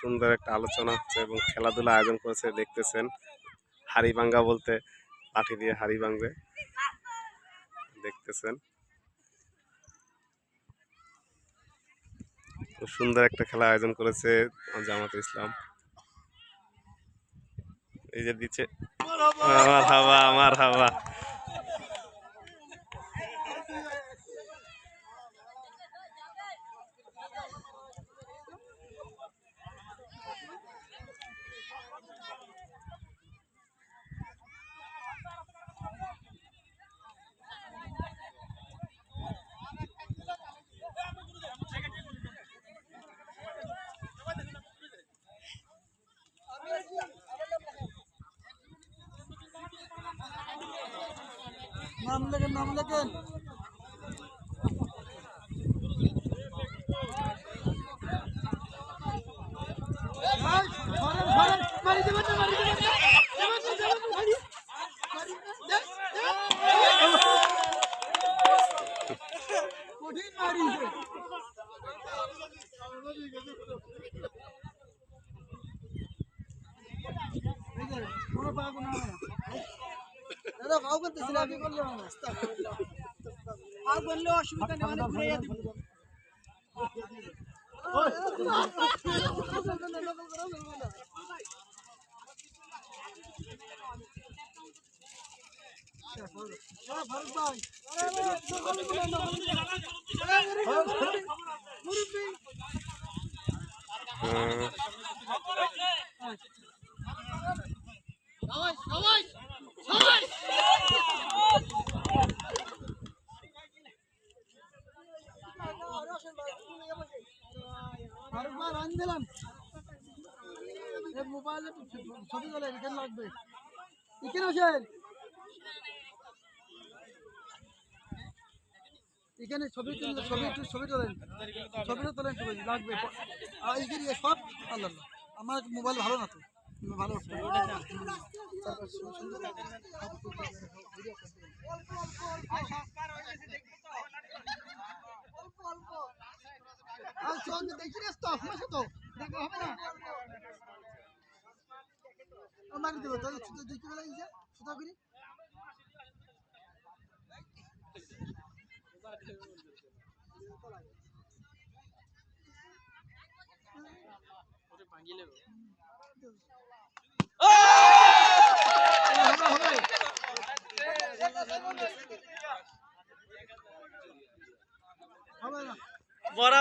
সুন্দর একটা আলোচনা হচ্ছে এবং খেলাধুলা আয়োজন করেছে, দেখতেছেন। হাড়ি ভাঙ্গা বলতে লাঠি দিয়ে হাড়ি ভাঙবে। দেখতেছেন। খুব সুন্দর একটা খেলা আয়োজন করেছে জামাত ইসলাম। এই যে দিচ্ছে। আমার হাওয়া আমার হাওয়া নাম লেখেন নাম লেখেন। কোনো পাগল না দাদা ভাও করতেছিল আমি বললাম আর বললে অসুবিধা নেই মানে ঘুরে দিব। ফারুক ভাই রান দিলাম। মোবাইলে ছবি তোলে এখানে লাগবে? এখানে আসেন? এখানে ছবি তুললে ছবি ছবি তোলেন। ছবিটা তোলেন ছবি, লাগবে। আর এখানে সব, আল্লাহ। আমার মোবাইল ভালো না তো। ভালো আর সঙ্গে দেখি রে তো আমার সাথে দেখো, হবে না? আমার দেবো তাহলে ছুতো দেখি বেলা ছুতো করি না